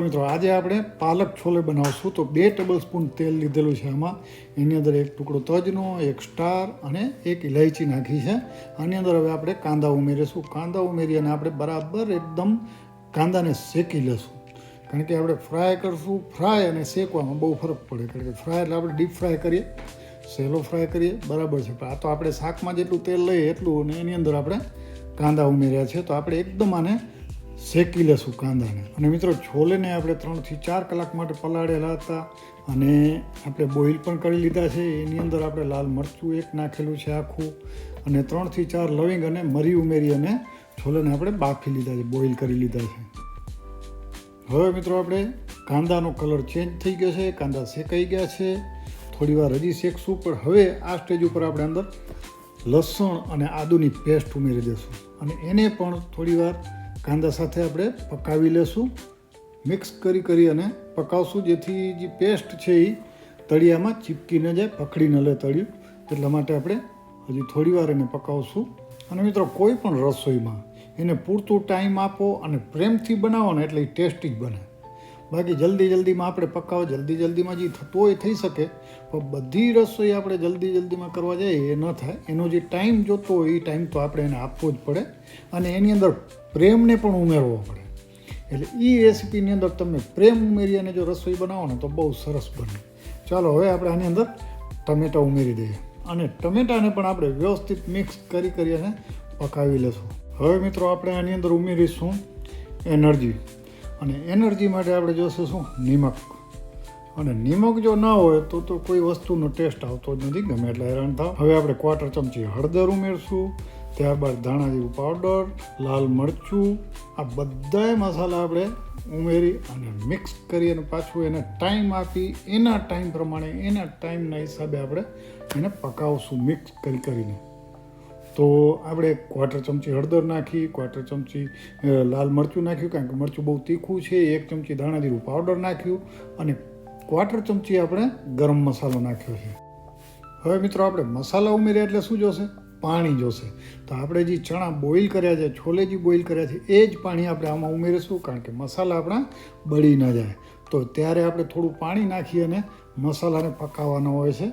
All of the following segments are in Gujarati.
મિત્રો, આજે આપણે પાલક છોલે બનાવશું. તો બે ટેબલ સ્પૂન તેલ લીધેલું છે આમાં. એની અંદર એક ટુકડો તજનો, એક સ્ટાર અને એક ઇલાયચી નાખી છે. આની અંદર હવે આપણે કાંદા ઉમેરીશું. કાંદા ઉમેરી અને આપણે બરાબર એકદમ કાંદાને શેકી લઈશું કારણ કે આપણે ફ્રાય કરશું. ફ્રાય અને શેકવામાં બહુ ફરક પડે. કારણ કે ફ્રાય એટલે આપણે ડીપ ફ્રાય કરીએ. સેલો ફ્રાય કરીએ. બરાબર છે. પણ આ તો આપણે શાકમાં જેટલું તેલ લઈએ એટલું અને એની અંદર આપણે કાંદા ઉમેર્યા છે. તો આપણે એકદમ આને શેકી લેશું કાંદાને. અને મિત્રો છોલેને આપણે ત્રણથી ચાર કલાક માટે પલાળેલા હતા અને આપણે બોઇલ પણ કરી લીધા છે. એની અંદર આપણે લાલ મરચું એક નાખેલું છે આખું અને ત્રણથી ચાર લવિંગ અને મરી ઉમેરી અને છોલેને આપણે બાફી લીધા છે, બોઇલ કરી લીધા છે. હવે મિત્રો આપણે કાંદાનો કલર ચેન્જ થઈ ગયો છે, કાંદા શેકાઈ ગયા છે. થોડી વાર હજી શેકશું, પણ હવે આ સ્ટેજ ઉપર આપણે અંદર લસણ અને આદુની પેસ્ટ ઉમેરી દઈશું અને એને પણ થોડી વાર કાંદા સાથે આપણે પકાવી લેશું. મિક્સ કરી કરી અને પકાવશું. જેથી જે પેસ્ટ છે એ તળિયામાં ચીપકી ન જાય, પકડી ન લે તળિયું. એટલા માટે આપણે હજી થોડી વાર એને પકાવશું. અને મિત્રો, કોઈ પણ રસોઈમાં એને પૂરતું ટાઈમ આપો અને પ્રેમથી બનાવો ને એટલે એ ટેસ્ટી જ બને. બાકી જલ્દી જલ્દીમાં આપણે પકાવો, જલ્દી જલ્દીમાં જે થતું હોય થઈ શકે. પણ બધી રસોઈ આપણે જલ્દી જલ્દીમાં કરવા જઈએ એ ન થાય. એનો જે ટાઈમ જોતો હોય એ ટાઈમ તો આપણે એને આપવો જ પડે અને એની અંદર પ્રેમને પણ ઉમેરવો પડે. એટલે એ રેસીપીની અંદર તમે પ્રેમ ઉમેરી અને જો રસોઈ બનાવો ને તો બહુ સરસ બને. ચાલો હવે આપણે આની અંદર ટમેટા ઉમેરી દઈએ. અને ટમેટાને પણ આપણે વ્યવસ્થિત મિક્સ કરી કરી અને પકાવી લેશું. હવે મિત્રો આપણે આની અંદર ઉમેરીશું એનર્જી. અને એનર્જી માટે આપણે જોઈશું શું? નિમક. અને નિમક જો ના હોય તો તો કોઈ વસ્તુનો ટેસ્ટ આવતો જ નથી, ગમે એટલે હેરાન થાવ. હવે આપણે ક્વાર્ટર ચમચી હળદર ઉમેરશું, ત્યારબાદ ધાણા જેવું પાવડર, લાલ મરચું, આ બધાય મસાલા આપણે ઉમેરી અને મિક્સ કરી અને પાછું એને ટાઈમ આપી, એના ટાઈમ પ્રમાણે, એના ટાઈમના હિસાબે આપણે એને પકાવશું મિક્સ કરી કરીને. તો આપણે ક્વાર્ટર ચમચી હળદર નાખી, ક્વાર્ટર ચમચી લાલ મરચું નાખ્યું, કારણ કે મરચું બહુ તીખું છે, એક ચમચી ધાણા જીરું પાવડર નાખ્યું અને ક્વાર્ટર ચમચી આપણે ગરમ મસાલો નાખ્યો છે. હવે મિત્રો આપણે મસાલા ઉમેર્યા એટલે શું જોશે? પાણી જોશે. તો આપણે જે ચણા બોઇલ કર્યા છે, છોલે જે બોઇલ કર્યા છે, એ જ પાણી આપણે આમાં ઉમેરીશું કારણ કે મસાલા આપણા બળી ન જાય. તો ત્યારે આપણે થોડું પાણી નાખી અને મસાલાને પકાવવાનો હોય છે.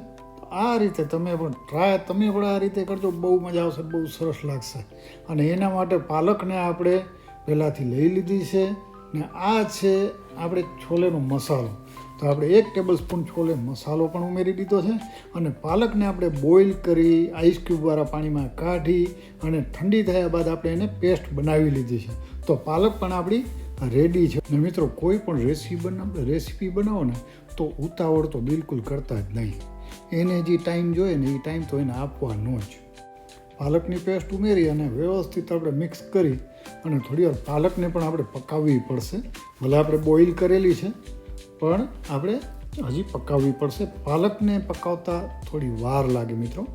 આ રીતે તમે પણ ટ્રાય તમે પણ આ રીતે કરજો. બહુ મજા આવશે, બહુ સરસ લાગશે. અને એના માટે પાલકને આપણે પહેલાંથી લઈ લીધી છે. ને આ છે આપણે છોલેનો મસાલો. તો આપણે એક ટેબલ સ્પૂન છોલે મસાલો પણ ઉમેરી દીધો છે અને પાલકને આપણે બોઇલ કરી આઈસ ક્યુબવાળા પાણીમાં કાઢી અને ઠંડી થયા બાદ આપણે એને પેસ્ટ બનાવી લીધી છે. તો પાલક પણ આપણી રેડી છે. ને મિત્રો, કોઈ પણ રેસીપી બનાવ રેસીપી બનાવો ને, તો ઉતાવળ તો બિલકુલ કરતા જ નહીં. એને જે ટાઈમ જોઈએ ને, એ ટાઈમ તો એને આપવાનો જ. પાલકની પેસ્ટ ઉમેરી અને વ્યવસ્થિત આપણે મિક્સ કરી અને થોડી વાર પાલકને પણ આપણે પકાવવી પડશે. ભલે આપણે બોઇલ કરેલી છે, પણ આપણે હજી પકાવવી પડશે. પાલકને પકાવતા થોડી વાર લાગે મિત્રો.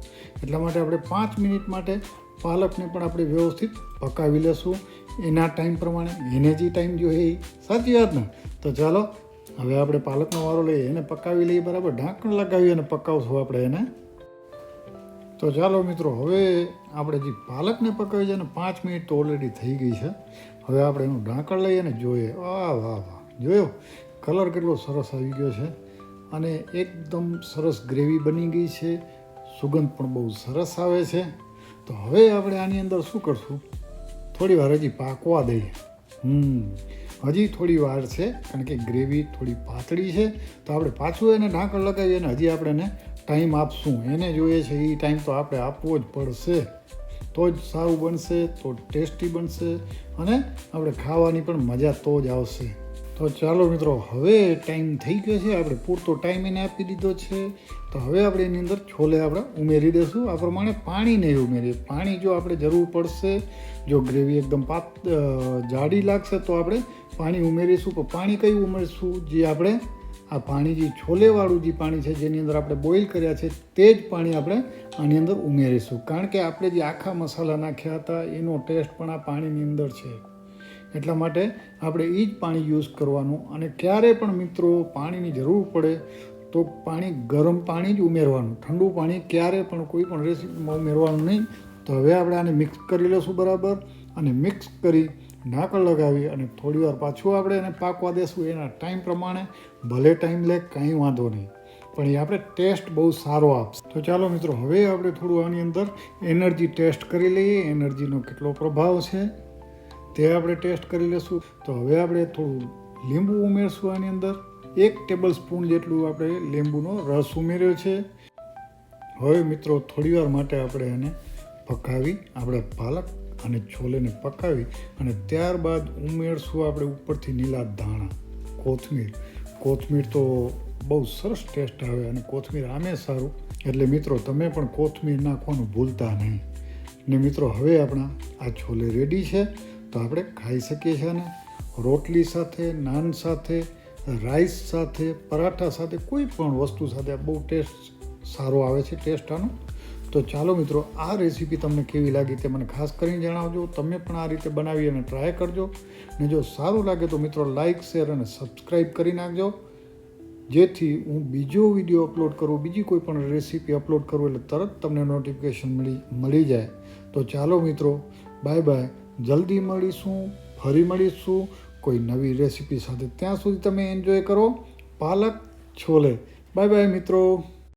એટલા માટે આપણે પાંચ મિનિટ માટે પાલકને પણ આપણે વ્યવસ્થિત પકાવી લેશું. એના ટાઈમ પ્રમાણે, એને જે ટાઈમ જોઈએ એ સાચી વાત ને? તો ચાલો, હવે આપણે પાલકનો વારો લઈએ, એને પકાવી લઈએ બરાબર. ઢાંકણ લગાવી અને પકાવશું આપણે એને. તો ચાલો મિત્રો, હવે આપણે જે પાલકને પકાવી છે ને, પાંચ મિનિટ તો ઓલરેડી થઈ ગઈ છે. હવે આપણે એનું ઢાંકણ લઈએ ને, જોઈએ. વાહ વાહ વાહ. જોયો? કલર કેટલો સરસ આવી ગયો છે. અને એકદમ સરસ ગ્રેવી બની ગઈ છે. સુગંધ પણ બહુ સરસ આવે છે. તો હવે આપણે આની અંદર શું કરશું? થોડી વાર હજી પાકવા દઈએ. હમ. હજી થોડી વાર છે, કારણ કે ગ્રેવી થોડી પાતળી છે. તો આપણે પાછું એને ઢાંકણ લગાવીએ અને હજી આપણે એને ટાઈમ આપશું એને જોઈએ છે એ ટાઈમ તો આપણે આપવો જ પડશે. તો જ સારું બનશે, તો ટેસ્ટી બનશે, અને આપણે ખાવાની પણ મજા તો જ આવશે. તો ચાલો મિત્રો, હવે ટાઈમ થઈ ગયો છે. આપણે પૂરતો ટાઈમ એને આપી દીધો છે. તો હવે આપણે એની અંદર છોલે આપણે ઉમેરી દઈશું આ પ્રમાણે પાણી નહીં ઉમેરીએ. પાણી જો આપણે જરૂર પડશે, જો ગ્રેવી એકદમ પાત જાડી લાગશે, તો આપણે પાણી ઉમેરીશું. પણ પાણી કયું ઉમેરીશું? જે આપણે આ પાણી જે છોલેવાળું જે પાણી છે, જેની અંદર આપણે બોઇલ કર્યા છે, તે જ પાણી આપણે આની અંદર ઉમેરીશું. કારણ કે આપણે જે આખા મસાલા નાખ્યા હતા, એનો ટેસ્ટ પણ આ પાણીની અંદર છે. એટલા માટે આપણે એ જ પાણી યુઝ કરવાનું અને ક્યારે પણ મિત્રો પાણીની જરૂર પડે, તો પાણી ગરમ પાણી જ ઉમેરવાનું. ઠંડુ પાણી ક્યારે પણ કોઈ પણ રેસીપીમાં ઉમેરવાનું નહીં. તો હવે આપણે આને મિક્સ કરી લઈશું બરાબર. અને મિક્સ કરી ઢાંકણ લગાવી અને થોડી વાર પાછું આપણે એને પાકવા દેશું. એના ટાઈમ પ્રમાણે ભલે ટાઈમ લે, કાંઈ વાંધો નહીં. પણ એ આપણે ટેસ્ટ બહુ સારો આપશે. તો ચાલો મિત્રો, હવે આપણે થોડું આની અંદર એનર્જી ટેસ્ટ કરી લઈએ. એનર્જીનો કેટલો પ્રભાવ છે તે આપણે ટેસ્ટ કરી લઈશું તો હવે આપણે થોડું લીંબુ ઉમેરશું આની અંદર. એક ટેબલ સ્પૂન જેટલું આપણે લીંબુનો રસ ઉમેર્યો છે. હવે મિત્રો, થોડીવાર માટે આપણે એને પકાવી આપણે પાલક અને છોલેને પકાવી અને ત્યારબાદ ઉમેરશું આપણે ઉપરથી લીલા ધાણા, કોથમીર. કોથમીર તો બહુ સરસ ટેસ્ટ આવે અને કોથમીર આમે સારું. એટલે મિત્રો, તમે પણ કોથમીર નાખવાનું ભૂલતા નહીં. ને મિત્રો, હવે આપણા આ છોલે રેડી છે. તો આપણે ખાઈ શકીએ છીએ ને રોટલી સાથે, નાન સાથે, રાઈસ સાથે, પરાઠા સાથે, કોઈ પણ વસ્તુ સાથે બહુ ટેસ્ટ સારો આવે છે ટેસ્ટ આનો. તો ચાલો મિત્રો, આ રેસીપી તમને કેવી લાગી તે મને ખાસ કરીને જણાવજો. તમે પણ આ રીતે બનાવી અને ટ્રાય કરજો. ને જો સારું લાગે તો મિત્રો લાઇક શેર અને સબસ્ક્રાઈબ કરી નાખજો. જેથી હું બીજો વીડિયો અપલોડ કરું, બીજી કોઈ પણ રેસીપી અપલોડ કરું એટલે તરત તમને નોટિફિકેશન મળી મળી જાય. તો ચાલો મિત્રો બાય બાય જલ્દી મળીશું, ફરી મળીશું. કોઈ નવી રેસીપી સાથે ત્યાં સુધી તમે એન્જોય કરો. પાલક છોલે. બાય બાય મિત્રો.